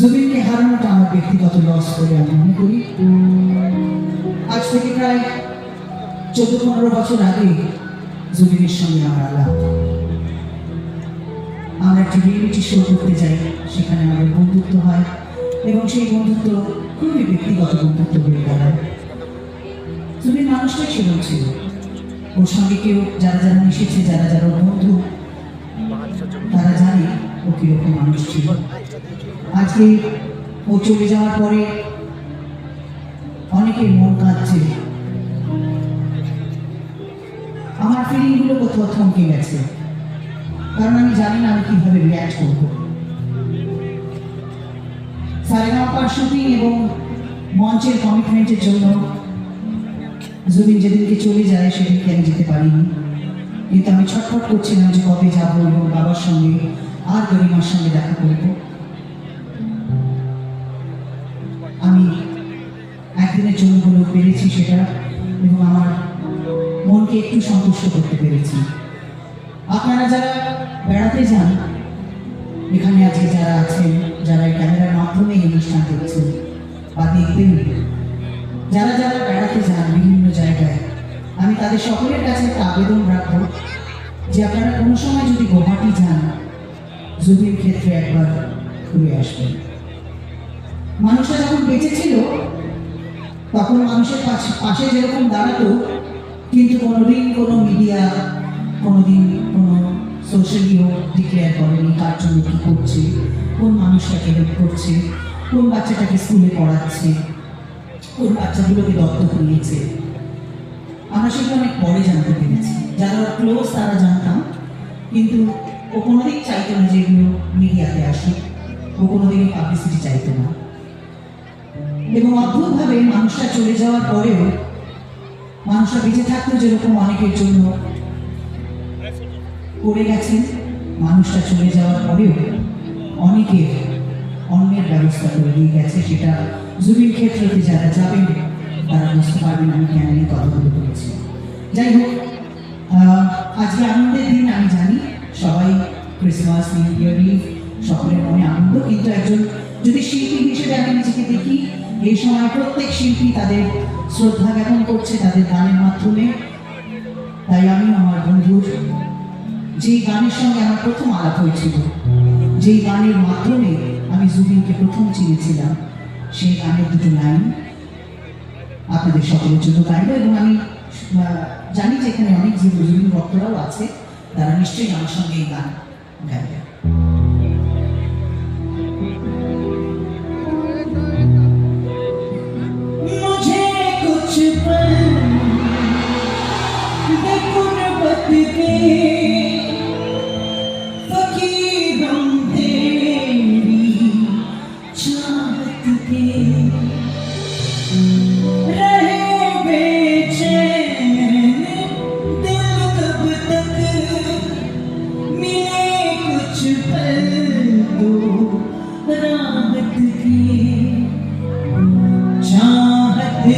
জমিনকে হারানোটা আমার ব্যক্তিগত লস বলে আমি মনে করি। আজ থেকে প্রায় চোদ্দ পনেরো বছর আগে জমিনের সঙ্গে আমার আলাপ। আমরা একটি রিয়েলিটি শো করতে যাই, সেখানে আমাদের বন্ধুত্ব হয় এবং সেই বন্ধুত্ব খুবই ব্যক্তিগত বন্ধুত্ব হয়ে দাঁড়ায় জমির মানুষটাই সেরকম ছিল। ওর সঙ্গে কেউ যারা যারা মিশেছে, যারা যারা বন্ধু, তারা জানে ও কীরকম মানুষ ছিল। আজকে ও চলে যাওয়ার পরে অনেকের মন কাঁদছে। আমার ফিলিংগুলো কোথাও থমকে গেছে। কারণ আমি জানি না আমি কীভাবে রিয়াক্ট করব। এবং মঞ্চের কমিটমেন্টের জন্য জুবিন যেদিনকে চলে যায়, সেদিনকে আমি যেতে পারিনি। কিন্তু আমি ছটফট করছিলাম যে কবে যাব এবং বাবার সঙ্গে, আর গরিমার সঙ্গে দেখা করব। পেরেছি সেটা এবং আমার মনকে একটু সন্তুষ্ট করতে পেরেছি। আপনারা যারা বেড়াতে যান, এখানে আজকে যারা আছেন, যারা এই ক্যামেরার মাধ্যমে এই অনুষ্ঠান দেখছেন বা দেখবেন, যারা যারা বেড়াতে যান বিভিন্ন জায়গায়, আমি তাদের সকলের কাছে একটা আবেদন রাখব যে আপনারা কোনো সময় যদি গুয়াহাটি যান, জুবির ক্ষেত্রে একবার ঘুরে আসবেন। মানুষটা যখন বেঁচে ছিল তখন মানুষের পাশে পাশে যেরকম দাঁড়াতো, কিন্তু কোনোদিন কোনো মিডিয়া কোনোদিন কোনো সোশ্যালিও ডিক্লেয়ার করেনি কার জন্য কী করছে, কোন মানুষটাকে হেল্প করছে, কোন বাচ্চাটাকে স্কুলে পড়াচ্ছে, কোন বাচ্চাগুলোকে দত্তক নিয়েছে। আমরা সেটা অনেক পরে জানতে পেরেছি। যারা ক্লোজ তারা জানতাম, কিন্তু ও কোনোদিন চাইতো না যে এগুলো মিডিয়াতে আসুক। ও কোনোদিনই পাবলিসিটি চাইতো না। এবং অদ্ভুতভাবে মানুষটা চলে যাওয়ার পরেও মানুষটা বেঁচে থাকতো যেরকম অনেকের জন্য। করে গেছেন, মানুষটা চলে যাওয়ার পরেও অনেকের অন্যের ব্যবস্থা করে দিয়ে গেছে, সেটা জুবির ক্ষেত্রতে যারা যাবেন, তারা বুঝতে পারবেন আমি কেন এই কথাগুলো বলেছি। যাই হোক আজকে আনন্দের দিন, আমি জানি সবাই ক্রিসমাস নিউ ইয়ার সকলের মনে আনন্দ, কিন্তু একজন যদি শিল্পী হিসেবে আমি নিজেকে দেখি, এই সময় প্রত্যেক শিল্পী তাদের শ্রদ্ধা জ্ঞাপন করছে, তাদের গানের মাধ্যমে। তাই আমি, আমার বন্ধুর যেই গানের সঙ্গে আমার প্রথম আলাপ হয়েছিল, যেই গানের মাধ্যমে আমি জুবিনকে প্রথম চিনেছিলাম, সেই গানের দুটো লাইন আপনাদের সকলের জন্য গাইব এবং আমি জানি যে এখানে অনেক জুবিন ভক্তরাও আছে, তারা নিশ্চয়ই আমার সঙ্গে এই গান গাইবে